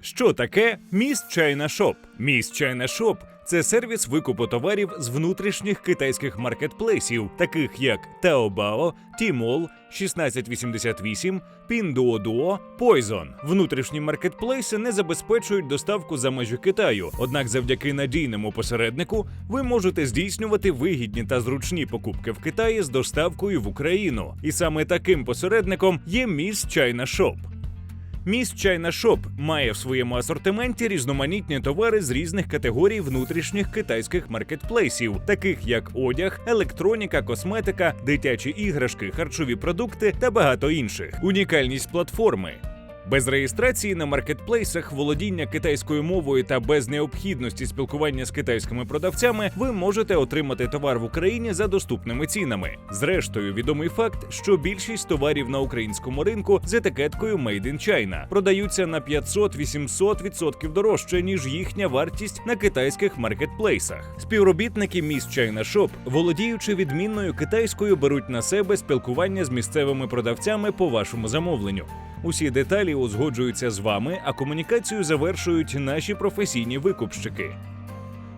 Що таке Міст China Shop? Міст China Shop – це сервіс викупу товарів з внутрішніх китайських маркетплейсів, таких як Taobao, Tmall, 1688, Pinduoduo, Poison. Внутрішні маркетплейси не забезпечують доставку за межі Китаю. Однак, завдяки надійному посереднику, ви можете здійснювати вигідні та зручні покупки в Китаї з доставкою в Україну. І саме таким посередником є Міст China Shop. Міст China Shop має в своєму асортименті різноманітні товари з різних категорій внутрішніх китайських маркетплейсів, таких як одяг, електроніка, косметика, дитячі іграшки, харчові продукти та багато інших. Унікальність платформи. Без реєстрації на маркетплейсах, володіння китайською мовою та без необхідності спілкування з китайськими продавцями ви можете отримати товар в Україні за доступними цінами. Зрештою, відомий факт, що більшість товарів на українському ринку з етикеткою Made in China продаються на 500-800% дорожче ніж їхня вартість на китайських маркетплейсах. Співробітники міст China Shop, володіючи відмінною китайською, беруть на себе спілкування з місцевими продавцями по вашому замовленню. Усі деталі узгоджуються з вами, а комунікацію завершують наші професійні викупщики.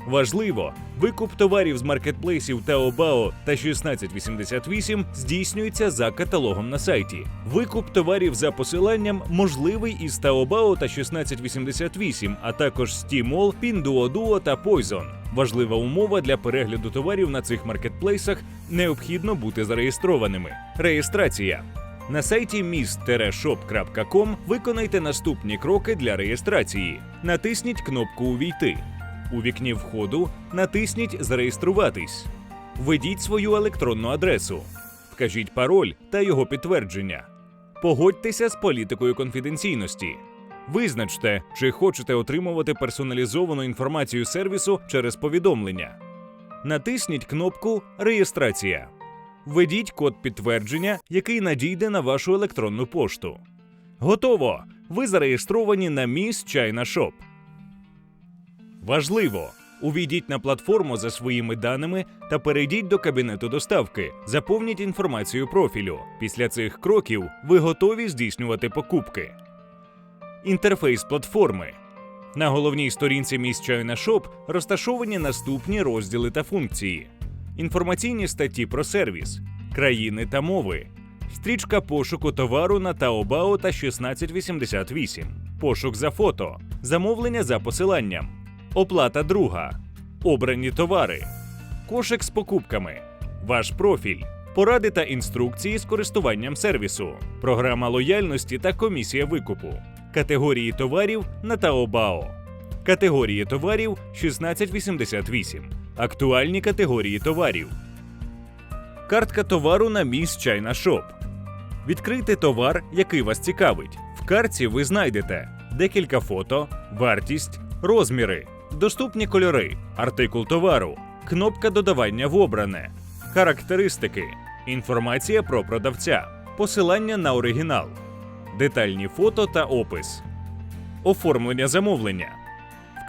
Важливо, викуп товарів з маркетплейсів Taobao та 1688 здійснюється за каталогом на сайті. Викуп товарів за посиланням можливий із Taobao та 1688, а також Tmall, Pinduoduo та Poison. Важлива умова для перегляду товарів на цих маркетплейсах необхідно бути зареєстрованими. Реєстрація. На сайті mist-shop.com виконайте наступні кроки для реєстрації. Натисніть кнопку Увійти. У вікні входу натисніть Зареєструватись. Введіть свою електронну адресу. Вкажіть пароль та його підтвердження. Погодьтеся з політикою конфіденційності. Визначте, чи хочете отримувати персоналізовану інформацію сервісу через повідомлення. Натисніть кнопку Реєстрація. Введіть код підтвердження, який надійде на вашу електронну пошту. Готово! Ви зареєстровані на Miss China Shop. Важливо! Увійдіть на платформу за своїми даними та перейдіть до кабінету доставки. Заповніть інформацію профілю. Після цих кроків ви готові здійснювати покупки. Інтерфейс платформи. На головній сторінці Miss China Shop розташовані наступні розділи та функції: інформаційні статті про сервіс, країни та мови, стрічка пошуку товару на Taobao та 1688, пошук за фото, замовлення за посиланням, оплата друга, обрані товари, кошик з покупками, ваш профіль, поради та інструкції з користуванням сервісу, програма лояльності та комісія викупу, категорії товарів на Taobao. Категорії товарів 1688. Актуальні категорії товарів. Картка товару на Miss China Shop. Відкрийте товар, який вас цікавить. В картці ви знайдете декілька фото, вартість, розміри, доступні кольори, артикул товару, кнопка додавання в обране, характеристики, інформація про продавця, посилання на оригінал, детальні фото та опис, оформлення замовлення.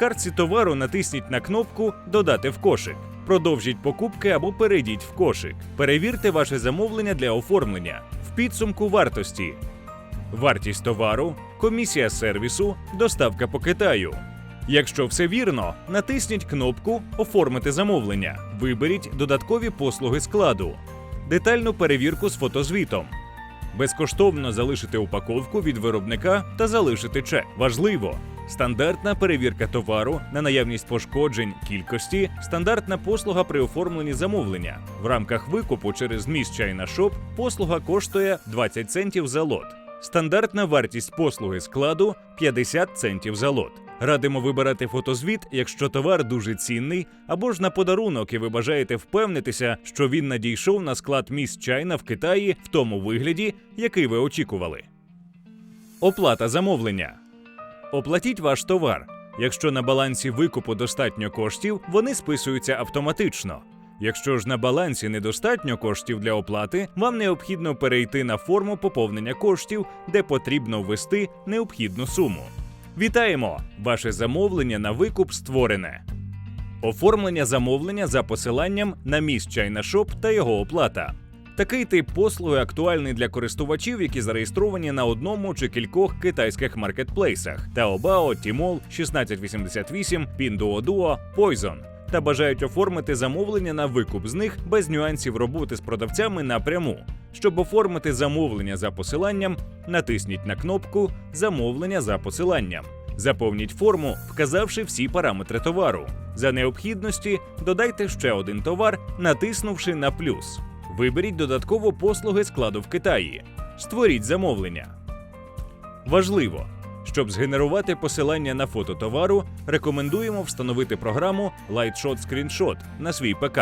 Картці товару натисніть на кнопку Додати в кошик. Продовжіть покупки або перейдіть в кошик. Перевірте ваше замовлення для оформлення. В підсумку вартості. Вартість товару, комісія сервісу, доставка по Китаю. Якщо все вірно, натисніть кнопку Оформити замовлення. Виберіть додаткові послуги складу, детальну перевірку з фотозвітом. Безкоштовно залишити упаковку від виробника та залишити чек. Важливо. Стандартна перевірка товару на наявність пошкоджень кількості, стандартна послуга при оформленні замовлення. В рамках викупу через Miss China Shop послуга коштує 20 центів за лот. Стандартна вартість послуги складу 50 центів за лот. Радимо вибирати фотозвіт, якщо товар дуже цінний, або ж на подарунок, і ви бажаєте впевнитися, що він надійшов на склад Miss China в Китаї в тому вигляді, який ви очікували. Оплата замовлення. Оплатіть ваш товар. Якщо на балансі викупу достатньо коштів, вони списуються автоматично. Якщо ж на балансі недостатньо коштів для оплати, вам необхідно перейти на форму поповнення коштів, де потрібно ввести необхідну суму. Вітаємо! Ваше замовлення на викуп створене. Оформлення замовлення за посиланням на China Shop та його оплата. Такий тип послуги актуальний для користувачів, які зареєстровані на одному чи кількох китайських маркетплейсах Taobao, Tmall, 1688, Pinduoduo, Poison та бажають оформити замовлення на викуп з них без нюансів роботи з продавцями напряму. Щоб оформити замовлення за посиланням, натисніть на кнопку Замовлення за посиланням. Заповніть форму, вказавши всі параметри товару. За необхідності додайте ще один товар, натиснувши на плюс. Виберіть додатково послуги складу в Китаї. Створіть замовлення. Важливо, щоб згенерувати посилання на фото товару, рекомендуємо встановити програму Lightshot Screenshot на свій ПК.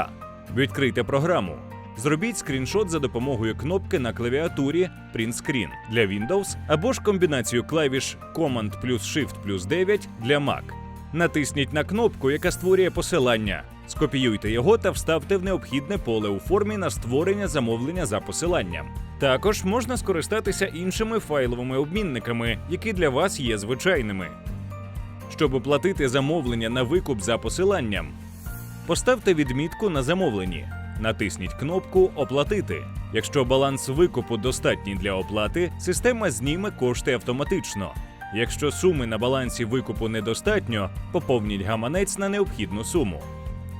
Відкрийте програму. Зробіть скріншот за допомогою кнопки на клавіатурі Print Screen для Windows або ж комбінацію клавіш Command плюс Shift плюс 9 для Mac. Натисніть на кнопку, яка створює посилання. Скопіюйте його та вставте в необхідне поле у формі на створення замовлення за посиланням. Також можна скористатися іншими файловими обмінниками, які для вас є звичайними. Щоб оплатити замовлення на викуп за посиланням, поставте відмітку на замовленні. Натисніть кнопку Оплатити. Якщо баланс викупу достатній для оплати, система зніме кошти автоматично. Якщо суми на балансі викупу недостатньо, поповніть гаманець на необхідну суму.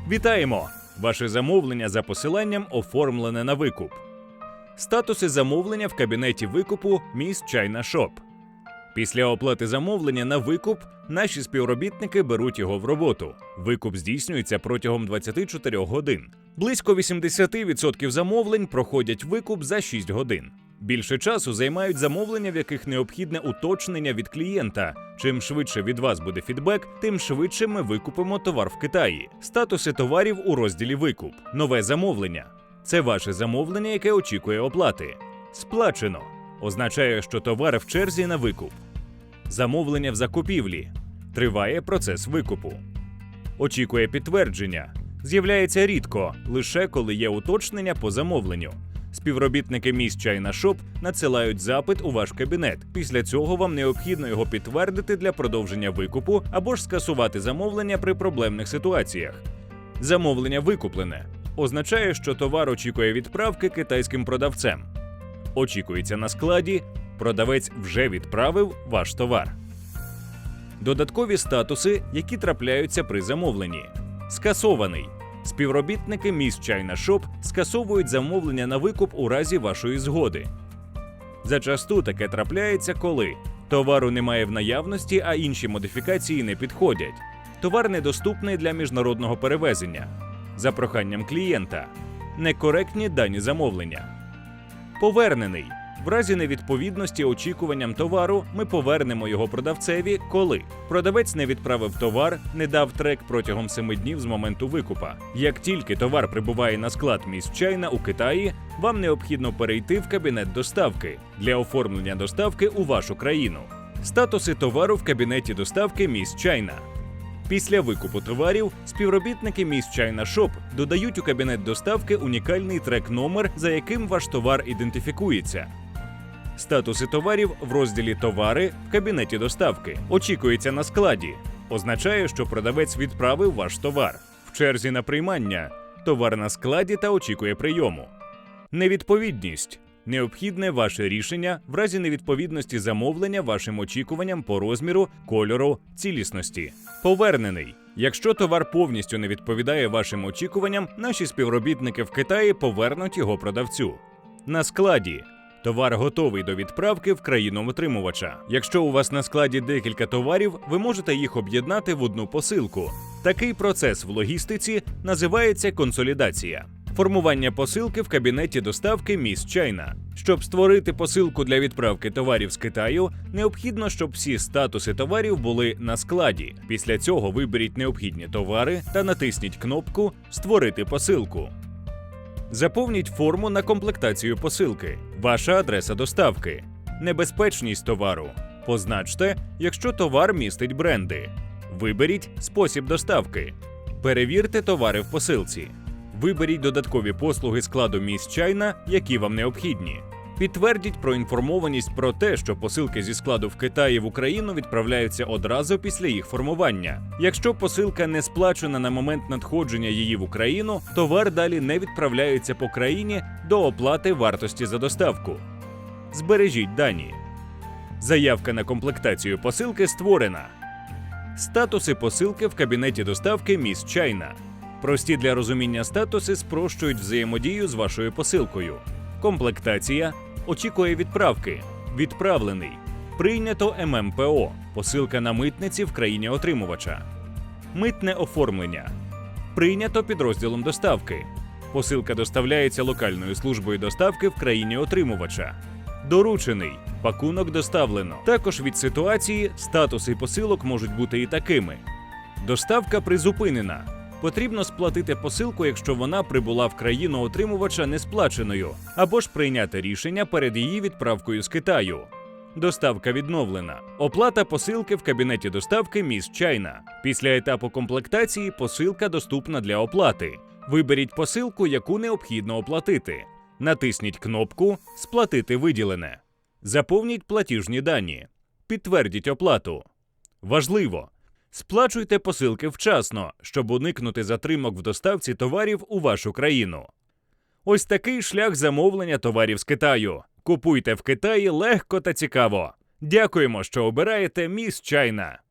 Вітаємо! Ваше замовлення за посиланням оформлене на викуп. Статуси замовлення в кабінеті викупу Miss China Shop. Після оплати замовлення на викуп наші співробітники беруть його в роботу. Викуп здійснюється протягом 24 годин. Близько 80% замовлень проходять викуп за 6 годин. Більше часу займають замовлення, в яких необхідне уточнення від клієнта. Чим швидше від вас буде фідбек, тим швидше ми викупимо товар в Китаї. Статуси товарів у розділі Викуп. Нове замовлення. Це ваше замовлення, яке очікує оплати. Сплачено означає, що товар в черзі на викуп. Замовлення в закупівлі. Триває процес викупу. Очікує підтвердження. З'являється рідко, лише коли є уточнення по замовленню. Співробітники місць China Shop надсилають запит у ваш кабінет. Після цього вам необхідно його підтвердити для продовження викупу або ж скасувати замовлення при проблемних ситуаціях. Замовлення викуплене означає, що товар очікує відправки китайським продавцем. Очікується на складі, продавець вже відправив ваш товар. Додаткові статуси, які трапляються при замовленні. Скасований. Співробітники міст China Shop скасовують замовлення на викуп у разі вашої згоди. Зачасту таке трапляється, коли товару немає в наявності, а інші модифікації не підходять. Товар недоступний для міжнародного перевезення. За проханням клієнта. Некоректні дані замовлення. Повернений. В разі невідповідності очікуванням товару ми повернемо його продавцеві, коли продавець не відправив товар, не дав трек протягом 7 днів з моменту викупа. Як тільки товар прибуває на склад міст у Китаї, вам необхідно перейти в кабінет доставки для оформлення доставки у вашу країну. Статуси товару в кабінеті доставки міст Чайна. Після викупу товарів співробітники міст China Shop додають у кабінет доставки унікальний трек-номер, за яким ваш товар ідентифікується. Статуси товарів в розділі Товари в кабінеті доставки. Очікується на складі. Означає, що продавець відправив ваш товар. В черзі на приймання. Товар на складі та очікує прийому. Невідповідність. Необхідне ваше рішення в разі невідповідності замовлення вашим очікуванням по розміру, кольору, цілісності. Повернений. Якщо товар повністю не відповідає вашим очікуванням, наші співробітники в Китаї повернуть його продавцю. На складі. Товар готовий до відправки в країну отримувача. Якщо у вас на складі декілька товарів, ви можете їх об'єднати в одну посилку. Такий процес в логістиці називається консолідація. Формування посилки в кабінеті доставки Міс Чайна. Щоб створити посилку для відправки товарів з Китаю, необхідно, щоб всі статуси товарів були на складі. Після цього виберіть необхідні товари та натисніть кнопку Створити посилку. Заповніть форму на комплектацію посилки, ваша адреса доставки, небезпечність товару. Позначте, якщо товар містить бренди. Виберіть спосіб доставки. Перевірте товари в посилці. Виберіть додаткові послуги складу місць чайна, які вам необхідні. Підтвердіть проінформованість про те, що посилки зі складу в Китаї в Україну відправляються одразу після їх формування. Якщо посилка не сплачена на момент надходження її в Україну, товар далі не відправляється по країні до оплати вартості за доставку. Збережіть дані. Заявка на комплектацію посилки створена. Статуси посилки в кабінеті доставки Міс Чайна. Прості для розуміння статуси спрощують взаємодію з вашою посилкою. Комплектація очікує відправки. Відправлений. Прийнято ММПО. Посилка на митниці в країні отримувача. Митне оформлення. Прийнято підрозділом доставки. Посилка доставляється локальною службою доставки в країні отримувача. Доручений. Пакунок доставлено. Також від ситуації статуси посилок можуть бути і такими: доставка призупинена. Потрібно сплатити посилку, якщо вона прибула в країну отримувача несплаченою, або ж прийняти рішення перед її відправкою з Китаю. Доставка відновлена. Оплата посилки в кабінеті доставки Міс Чайна. Після етапу комплектації посилка доступна для оплати. Виберіть посилку, яку необхідно оплатити. Натисніть кнопку Сплатити виділене. Заповніть платіжні дані. Підтвердіть оплату. Важливо! Сплачуйте посилки вчасно, щоб уникнути затримок в доставці товарів у вашу країну. Ось такий шлях замовлення товарів з Китаю. Купуйте в Китаї легко та цікаво. Дякуємо, що обираєте міс Чайна.